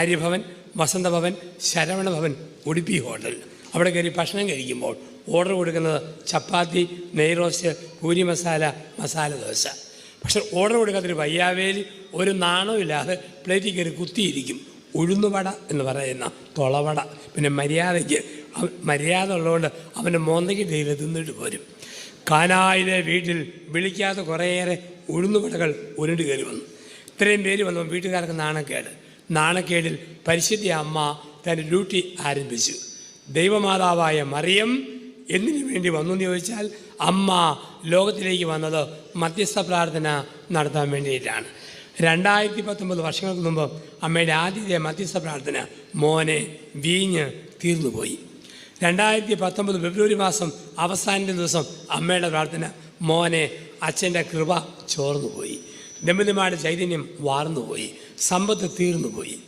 Arya Bhavan Vasanthabhavan Saravanabhavan Udupi hotel. അവിടെ കയറി ഭക്ഷണം കഴിക്കുമ്പോൾ ഓർഡർ കൊടുക്കുന്നത് ചപ്പാത്തി നെയ് റോസ്റ്റ് പൂരി മസാല മസാല ദോശ. പക്ഷെ ഓർഡർ കൊടുക്കാത്തൊരു വയ്യാവേലി ഒരു നാണമില്ലാതെ പ്ലേറ്റിൽ കയറി കുത്തിയിരിക്കും. ഉഴുന്നുവട എന്ന് പറയുന്ന തൊളവട. പിന്നെ മര്യാദയ്ക്ക് മര്യാദ ഉള്ളതുകൊണ്ട് അവന്റെ മോന്തയ്ക്ക് ഡെയിലി തിന്നിട്ട് പോരും. കാനായിലെ വീട്ടിൽ വിളിക്കാതെ കുറേയേറെ ഉഴുന്നുവടകൾ ഉരുണ്ട് കയറി വന്നു. ഇത്രയും പേര് വന്നപ്പോൾ വീട്ടുകാർക്ക് നാണക്കേട്. നാണക്കേടിൽ പരിശുദ്ധ അമ്മ തന്റെ ഡ്യൂട്ടി ആരംഭിച്ചു. ദൈവമാതാവായ മറിയം എന്തിനു വേണ്ടി വന്നു എന്ന് ചോദിച്ചാൽ അമ്മ ലോകത്തിലേക്ക് വന്നത് മധ്യസ്ഥ പ്രാർത്ഥന നടത്താൻ വേണ്ടിയിട്ടാണ്. രണ്ടായിരത്തി പത്തൊമ്പത് വർഷങ്ങൾക്ക് മുമ്പ് അമ്മയുടെ ആദ്യത്തെ മധ്യസ്ഥ പ്രാർത്ഥന മോനെ വീഞ്ഞ് തീർന്നുപോയി. രണ്ടായിരത്തി പത്തൊമ്പത് ഫെബ്രുവരി മാസം അവസാനത്തെ ദിവസം അമ്മയുടെ പ്രാർത്ഥന മോനെ അച്ഛന്റെ കൃപ ചോർന്നുപോയി. ദമ്പതിമാരുടെ ചൈതന്യം വാർന്നുപോയി. സമ്പത്ത് തീർന്നുപോയി.